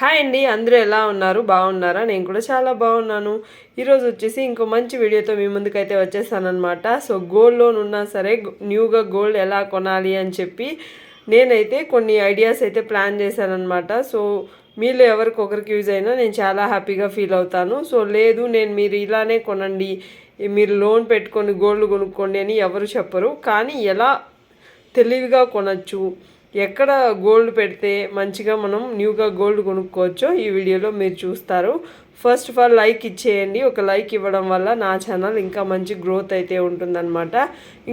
Hi అండి అందరూ ఎలా ఉన్నారు? బాగున్నారా? నేను కూడా చాలా బాగున్నాను. ఈరోజు వచ్చేసి ఇంకో మంచి వీడియోతో మీ ముందుకైతే వచ్చేసానమాట సో గోల్డ్ లోన్ ఉన్నా సరే న్యూగా గోల్డ్ ఎలా కొనాలి అని చెప్పి నేనైతే కొన్ని ఐడియాస్ అయితే ప్లాన్ చేశానమాట సో మీలో ఎవరికొకరికి యూజ్ అయినా నేను చాలా హ్యాపీగా ఫీల్ అవుతాను. సో లేదు నేను మీరు ఇలానే కొనండి. మీరు లోన్ పెట్టుకొని గోల్డ్ కొనుక్కోండి అని ఎవరు చెప్పరు. కానీ ఎలా తెలివిగా కొనచ్చు? ఎక్కడ గోల్డ్ పెడితే మంచిగా మనం న్యూగా గోల్డ్ కొనుక్కోవచ్చో ఈ వీడియోలో మీరు చూస్తారు. ఫస్ట్ ఆఫ్ ఆల్ లైక్ ఇచ్చేయండి. ఒక లైక్ ఇవ్వడం వల్ల నా ఛానల్ ఇంకా మంచి గ్రోత్ అయితే ఉంటుందన్నమాట.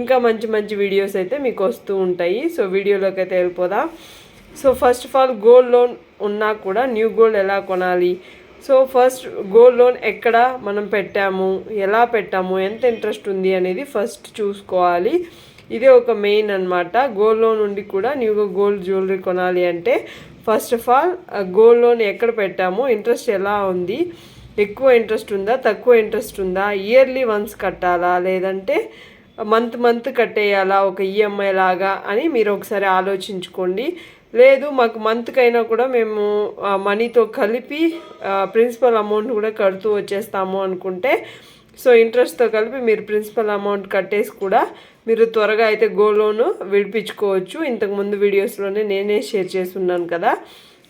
ఇంకా మంచి మంచి వీడియోస్ అయితే మీకు వస్తూ ఉంటాయి. సో వీడియోలోకి అయితే వెళ్ళిపోదాం. So first of all gold loan ఉన్నా కూడా న్యూ గోల్డ్ ఎలా కొనాలి? సో ఫస్ట్ గోల్డ్ లోన్ ఎక్కడ మనం పెట్టాము? ఎలా పెట్టాము? ఎంత ఇంట్రెస్ట్ ఉంది అనేది ఫస్ట్ చూసుకోవాలి. ఇదే ఒక మెయిన్ అనమాట గోల్డ్ లోన్ నుండి కూడా న్యూగా గోల్డ్ జ్యువెలరీ కొనాలి అంటే first of all gold loan ఎక్కడ పెట్టాము? ఇంట్రెస్ట్ ఎలా ఉంది? ఎక్కువ ఇంట్రెస్ట్ ఉందా? తక్కువ ఇంట్రెస్ట్ ఉందా? ఇయర్లీ వన్స్ కట్టాలా? లేదంటే మంత్ మంత్ కట్టేయాలా? ఒక ఈఎంఐ లాగా అని మీరు ఒకసారి ఆలోచించుకోండి. లేదు మాకు మంత్కైనా కూడా మేము మనీతో కలిపి ప్రిన్సిపల్ అమౌంట్ కూడా కడుతూ వచ్చేస్తాము అనుకుంటే సో ఇంట్రెస్ట్తో కలిపి మీరు ప్రిన్సిపల్ అమౌంట్ కట్టేసి కూడా మీరు త్వరగా అయితే గోల్డ్ లోన్ విడిపించుకోవచ్చు ఇంతకుముందు వీడియోస్లోనే నేనే షేర్ చేస్తున్నాను కదా.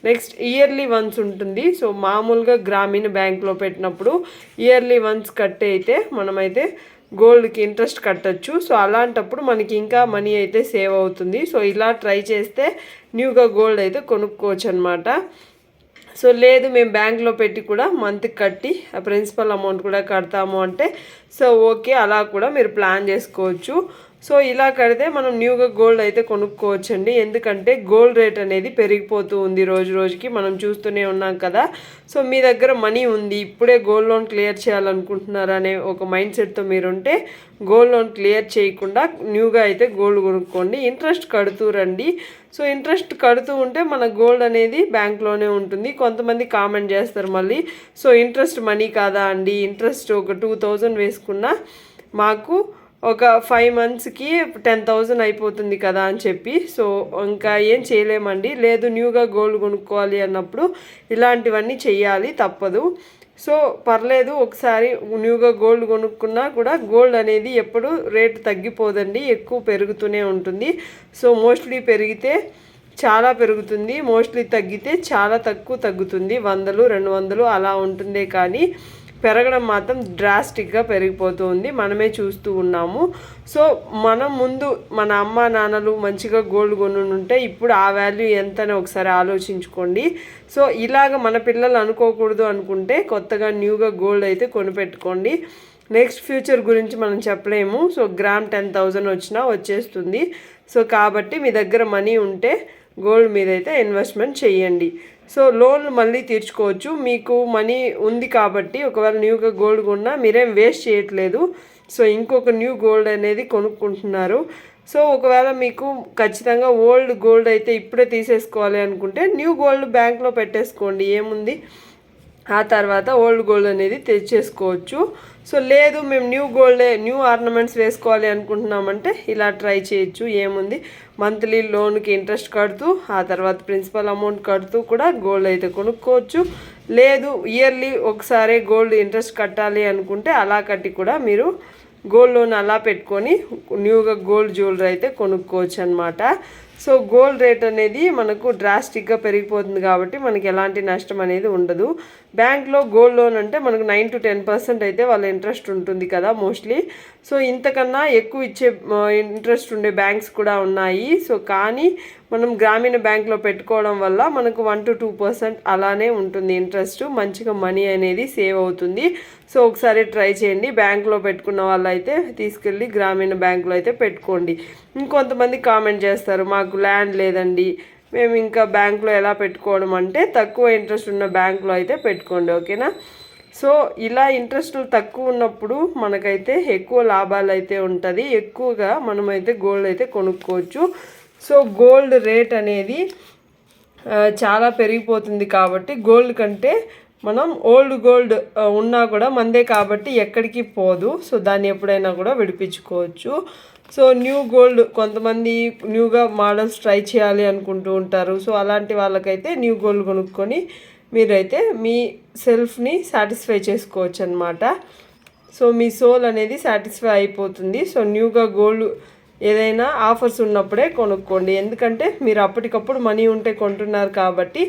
నెక్స్ట్ ఇయర్లీ వన్స్ ఉంటుంది. సో మామూలుగా గ్రామీణ బ్యాంక్లో పెట్టినప్పుడు ఇయర్లీ వన్స్ కట్టే అయితే మనమైతే గోల్డ్కి ఇంట్రెస్ట్ కట్టచ్చు. సో అలాంటప్పుడు మనకి ఇంకా మనీ అయితే సేవ్ అవుతుంది. సో ఇలా ట్రై చేస్తే న్యూగా గోల్డ్ అయితే కొనుక్కోవచ్చు అనమాట సో లేదు మేము బ్యాంక్లో పెట్టి కూడా మంత్కి కట్టి ఆ ప్రిన్సిపల్ అమౌంట్ కూడా కడతాము అంటే సో ఓకే అలా కూడా మీరు ప్లాన్ చేసుకోవచ్చు. సో ఇలా కడితే మనం న్యూగా గోల్డ్ అయితే కొనుక్కోవచ్చండి. ఎందుకంటే గోల్డ్ రేట్ అనేది పెరిగిపోతూ ఉంది రోజు రోజుకి. మనం చూస్తూనే ఉన్నాం కదా. సో మీ దగ్గర మనీ ఉంది. ఇప్పుడే గోల్డ్ లోన్ క్లియర్ చేయాలనుకుంటున్నారనే ఒక మైండ్ సెట్తో మీరుంటే గోల్డ్ లోన్ క్లియర్ చేయకుండా న్యూగా అయితే గోల్డ్ కొనుక్కోండి. ఇంట్రెస్ట్ కడుతూ రండి. సో ఇంట్రెస్ట్ కడుతూ ఉంటే మన గోల్డ్ అనేది బ్యాంక్లోనే ఉంటుంది. కొంతమంది కామెంట్ చేస్తారు మళ్ళీ సో ఇంట్రెస్ట్ మనీ కాదా అండి? ఇంట్రెస్ట్ ఒక టూ థౌజండ్ వేసుకున్నా మాకు ఒక ఫైవ్ మంత్స్కి టెన్ థౌజండ్ అయిపోతుంది కదా అని చెప్పి. సో ఇంకా ఏం చేయలేమండి. లేదు న్యూగా గోల్డ్ కొనుక్కోవాలి అన్నప్పుడు ఇలాంటివన్నీ చేయాలి తప్పదు. సో పర్లేదు ఒకసారి న్యూగా గోల్డ్ కొనుక్కున్నా కూడా గోల్డ్ అనేది ఎప్పుడు రేటు తగ్గిపోదండి ఎక్కువ పెరుగుతూనే ఉంటుంది. సో మోస్ట్లీ పెరిగితే చాలా పెరుగుతుంది. మోస్ట్లీ తగ్గితే చాలా తక్కువ తగ్గుతుంది. వందలు రెండు వందలు అలా ఉంటుందే కానీ పెరగడం మాత్రం డ్రాస్టిక్గా పెరిగిపోతుంది. మనమే చూస్తూ ఉన్నాము. సో మనం ముందు మన అమ్మ నాన్నలు మంచిగా గోల్డ్ కొని ఉంటే ఇప్పుడు ఆ వాల్యూ ఎంతని ఒకసారి ఆలోచించుకోండి. సో ఇలాగ మన పిల్లలు అనుకోకూడదు అనుకుంటే కొత్తగా న్యూగా గోల్డ్ అయితే కొనిపెట్టుకోండి. నెక్స్ట్ ఫ్యూచర్ గురించి మనం చెప్పలేము. సో గ్రామ్ టెన్ థౌజండ్ వచ్చినా వచ్చేస్తుంది. సో కాబట్టి మీ దగ్గర మనీ ఉంటే గోల్డ్ మీద అయితే ఇన్వెస్ట్మెంట్ చేయండి. సో లోన్లు మళ్ళీ తీర్చుకోవచ్చు. మీకు మనీ ఉంది కాబట్టి ఒకవేళ న్యూగా గోల్డ్ కొన్నా మీరేం వేస్ట్ చేయట్లేదు. సో ఇంకొక న్యూ గోల్డ్ అనేది కొనుక్కుంటున్నారు. సో ఒకవేళ మీకు ఖచ్చితంగా ఓల్డ్ గోల్డ్ అయితే ఇప్పుడే తీసేసుకోవాలి అనుకుంటే న్యూ గోల్డ్ బ్యాంక్లో పెట్టేసుకోండి. ఏముంది? ఆ తర్వాత ఓల్డ్ గోల్డ్ అనేది తెచ్చేసుకోవచ్చు. సో లేదు మేము న్యూ గోల్డ్ న్యూ ఆర్నమెంట్స్ వేసుకోవాలి అనుకుంటున్నామంటే ఇలా ట్రై చేయొచ్చు ఏముంది? మంత్లీ లోన్కి ఇంట్రెస్ట్ కడుతూ ఆ తర్వాత ప్రిన్సిపల్ అమౌంట్ కడుతూ కూడా గోల్డ్ అయితే కొనుక్కోవచ్చు. లేదు ఇయర్లీ ఒకసారి గోల్డ్ ఇంట్రెస్ట్ కట్టాలి అనుకుంటే అలా కట్టి కూడా మీరు గోల్డ్ లోన్ అలా పెట్టుకొని న్యూగా గోల్డ్ జ్యువెలరీ అయితే కొనుక్కోవచ్చు అనమాట సో గోల్డ్ రేట్ అనేది మనకు డ్రాస్టిక్గా పెరిగిపోతుంది కాబట్టి మనకి ఎలాంటి నష్టం అనేది ఉండదు. బ్యాంక్లో గోల్డ్ లోన్ అంటే మనకు నైన్ టు టెన్ పర్సెంట్ అయితే వాళ్ళ ఇంట్రెస్ట్ ఉంటుంది కదా మోస్ట్లీ సో ఇంతకన్నా ఎక్కువ ఇచ్చే ఇంట్రెస్ట్ ఉండే బ్యాంక్స్ కూడా ఉన్నాయి. సో కానీ మనం గ్రామీణ బ్యాంక్లో పెట్టుకోవడం వల్ల మనకు వన్ టు టూ పర్సెంట్ అలానే ఉంటుంది ఇంట్రెస్ట్ మంచిగా మనీ అనేది సేవ్ అవుతుంది. సో ఒకసారి ట్రై చేయండి. బ్యాంక్లో పెట్టుకున్న వాళ్ళు అయితే తీసుకెళ్ళి గ్రామీణ బ్యాంకులో అయితే పెట్టుకోండి. ఇంకొంతమంది కామెంట్ చేస్తారు మాకు ల్యాండ్ లేదండి. మేము ఇంకా బ్యాంక్లో ఎలా పెట్టుకోవడం? అంటే తక్కువ ఇంట్రెస్ట్ ఉన్న బ్యాంక్లో అయితే పెట్టుకోండి ఓకేనా? సో ఇలా ఇంట్రెస్ట్లు తక్కువ ఉన్నప్పుడు మనకైతే ఎక్కువ లాభాలు అయితే ఉంటుంది. ఎక్కువగా మనమైతే గోల్డ్ అయితే కొనుక్కోవచ్చు. సో గోల్డ్ రేట్ అనేది చాలా పెరిగిపోతుంది కాబట్టి గోల్డ్ కంటే మనం ఓల్డ్ గోల్డ్ ఉన్నా కూడా మందే కాబట్టి ఎక్కడికి పోదు. సో దాన్ని ఎప్పుడైనా కూడా విడిపించుకోవచ్చు. సో న్యూ గోల్డ్ కొంతమంది న్యూగా మోడల్స్ ట్రై చేయాలి అనుకుంటూ ఉంటారు. సో అలాంటి వాళ్ళకైతే న్యూ గోల్డ్ కొనుక్కొని మీరైతే మీ సెల్ఫ్ని సాటిస్ఫై చేసుకోవచ్చు అనమాట సో మీ సోల్ అనేది సాటిస్ఫై అయిపోతుంది. సో న్యూగా గోల్డ్ ఏదైనా ఆఫర్స్ ఉన్నప్పుడే కొనుక్కోండి. ఎందుకంటే మీరు అప్పటికప్పుడు మనీ ఉంటే కొంటున్నారు కాబట్టి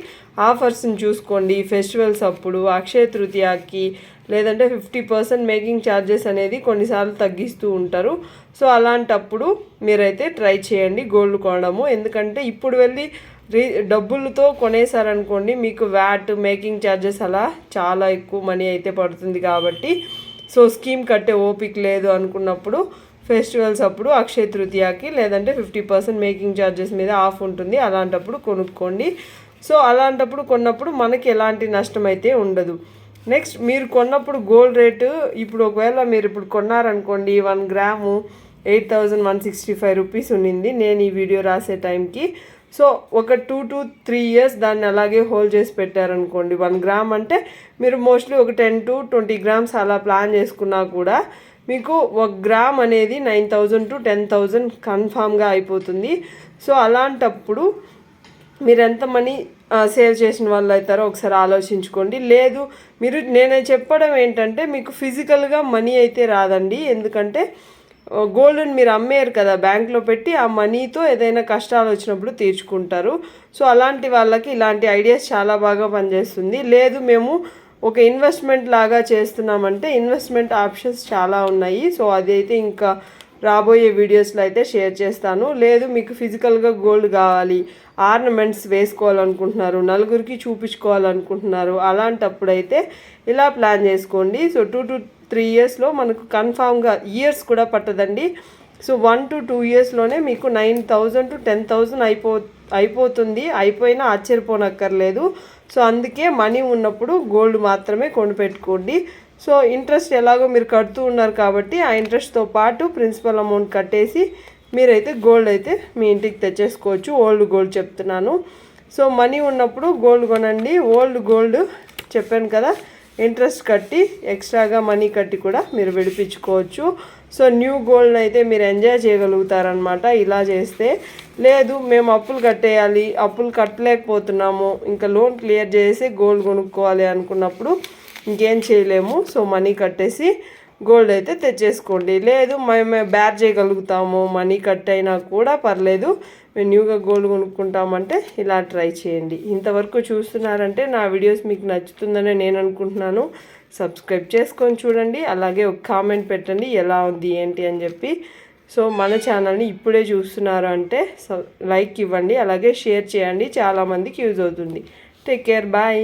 ఆఫర్స్ని చూసుకోండి. ఫెస్టివల్స్ అప్పుడు అక్షయ తృతీయకి లేదంటే ఫిఫ్టీ పర్సెంట్ మేకింగ్ ఛార్జెస్ అనేది కొన్నిసార్లు తగ్గిస్తూ ఉంటారు. సో అలాంటప్పుడు మీరైతే ట్రై చేయండి గోల్డ్ కొనడము ఎందుకంటే ఇప్పుడు వెళ్ళి రీ డబ్బులతో కొనేసారనుకోండి మీకు వ్యాట్ మేకింగ్ ఛార్జెస్ అలా చాలా ఎక్కువ మనీ అయితే పడుతుంది కాబట్టి. సో స్కీమ్ కట్టే ఓపిక లేదు అనుకున్నప్పుడు ఫెస్టివల్స్ అప్పుడు అక్షయ తృతీయకి లేదంటే ఫిఫ్టీ పర్సెంట్ మేకింగ్ ఛార్జెస్ మీద ఆఫ్ ఉంటుంది. అలాంటప్పుడు కొనుక్కోండి. సో అలాంటప్పుడు కొన్నప్పుడు మనకి ఎలాంటి నష్టం అయితే ఉండదు. నెక్స్ట్ మీరు కొన్నప్పుడు గోల్డ్ రేటు ఇప్పుడు ఒకవేళ మీరు ఇప్పుడు కొన్నారనుకోండి one gram eight thousand one sixty five rupees ఉన్నింది. నేను ఈ వీడియో రాసే టైంకి. సో ఒక టూ టు త్రీ ఇయర్స్ దాన్ని అలాగే హోల్డ్ చేసి పెట్టారనుకోండి వన్ గ్రామ్ అంటే మీరు మోస్ట్లీ ఒక టెన్ టు ట్వంటీ గ్రామ్స్ అలా ప్లాన్ చేసుకున్నా కూడా మీకు ఒక గ్రామ్ అనేది nine thousand to ten thousand కన్ఫామ్గా అయిపోతుంది. సో అలాంటప్పుడు మీరు ఎంత మనీ సేవ్ చేసిన వాళ్ళు అవుతారో ఒకసారి ఆలోచించుకోండి. లేదు మీరు నేను చెప్పడం ఏంటంటే మీకు ఫిజికల్గా మనీ అయితే రాదండి. ఎందుకంటే గోల్డ్ని మీరు అమ్మేరు కదా బ్యాంక్లో పెట్టి ఆ మనీతో ఏదైనా కష్టాలు వచ్చినప్పుడు తీర్చుకుంటారు. సో అలాంటి వాళ్ళకి ఇలాంటి ఐడియాస్ చాలా బాగా పనిచేస్తుంది. లేదు మేము ఒక ఇన్వెస్ట్మెంట్ లాగా చేస్తున్నామంటే ఇన్వెస్ట్మెంట్ ఆప్షన్స్ చాలా ఉన్నాయి. సో అదైతే ఇంకా రాబోయే వీడియోస్లో అయితే షేర్ చేస్తాను. లేదు మీకు ఫిజికల్గా గోల్డ్ కావాలి ఆర్నమెంట్స్ వేసుకోవాలనుకుంటున్నారు నలుగురికి చూపించుకోవాలనుకుంటున్నారు అలాంటప్పుడు అయితే ఇలా ప్లాన్ చేసుకోండి. సో టూ టు త్రీ ఇయర్స్లో మనకు కన్ఫామ్గా ఇయర్స్ కూడా పట్టదండి. సో వన్ టు టూ ఇయర్స్లోనే మీకు nine thousand to ten thousand అయిపో అయిపోతుంది. అయిపోయినా ఆశ్చర్యపోనక్కర్లేదు. సో అందుకే మనీ ఉన్నప్పుడు గోల్డ్ మాత్రమే కొనిపెట్టుకోండి. సో ఇంట్రెస్ట్ ఎలాగో మీరు కడుతూ ఉన్నారు కాబట్టి ఆ ఇంట్రెస్ట్తో పాటు ప్రిన్సిపల్ అమౌంట్ కట్టేసి మీరైతే గోల్డ్ అయితే మీ ఇంటికి తెచ్చేసుకోవచ్చు. ఓల్డ్ గోల్డ్ చెప్తున్నాను. సో మనీ ఉన్నప్పుడు గోల్డ్ కొనండి. ఓల్డ్ గోల్డ్ చెప్పాను కదా ఇంట్రెస్ట్ కట్టి ఎక్స్ట్రాగా మనీ కట్టి కూడా మీరు విడిపించుకోవచ్చు. సో న్యూ గోల్డ్ అయితే మీరు ఎంజాయ్ చేయగలుగుతారనమాట ఇలా చేస్తే లేదు మేము అప్పులు కట్టేయాలి అప్పులు కట్టలేకపోతున్నాము ఇంకా లోన్ క్లియర్ చేసి గోల్డ్ కొనుక్కోవాలి అనుకున్నప్పుడు ఇంకేం చేయలేము. సో మనీ కట్టేసి గోల్డ్ అయితే తెచ్చేసుకోండి. లేదు మేము బ్యార్ చేయగలుగుతాము మనీ కట్ అయినా కూడా పర్లేదు. మేము న్యూగా గోల్డ్ కొనుక్కుంటామంటే ఇలా ట్రై చేయండి. ఇంతవరకు చూస్తున్నారంటే నా వీడియోస్ మీకు నచ్చుతుందని నేను అనుకుంటున్నాను. సబ్స్క్రైబ్ చేసుకొని చూడండి. అలాగే ఒక కామెంట్ పెట్టండి. ఎలా ఉంది ఏంటి అని చెప్పి. సో మన ఛానల్ని ఇప్పుడే చూస్తున్నారు అంటే లైక్ ఇవ్వండి. అలాగే షేర్ చేయండి. చాలామందికి యూజ్ అవుతుంది. Take care bye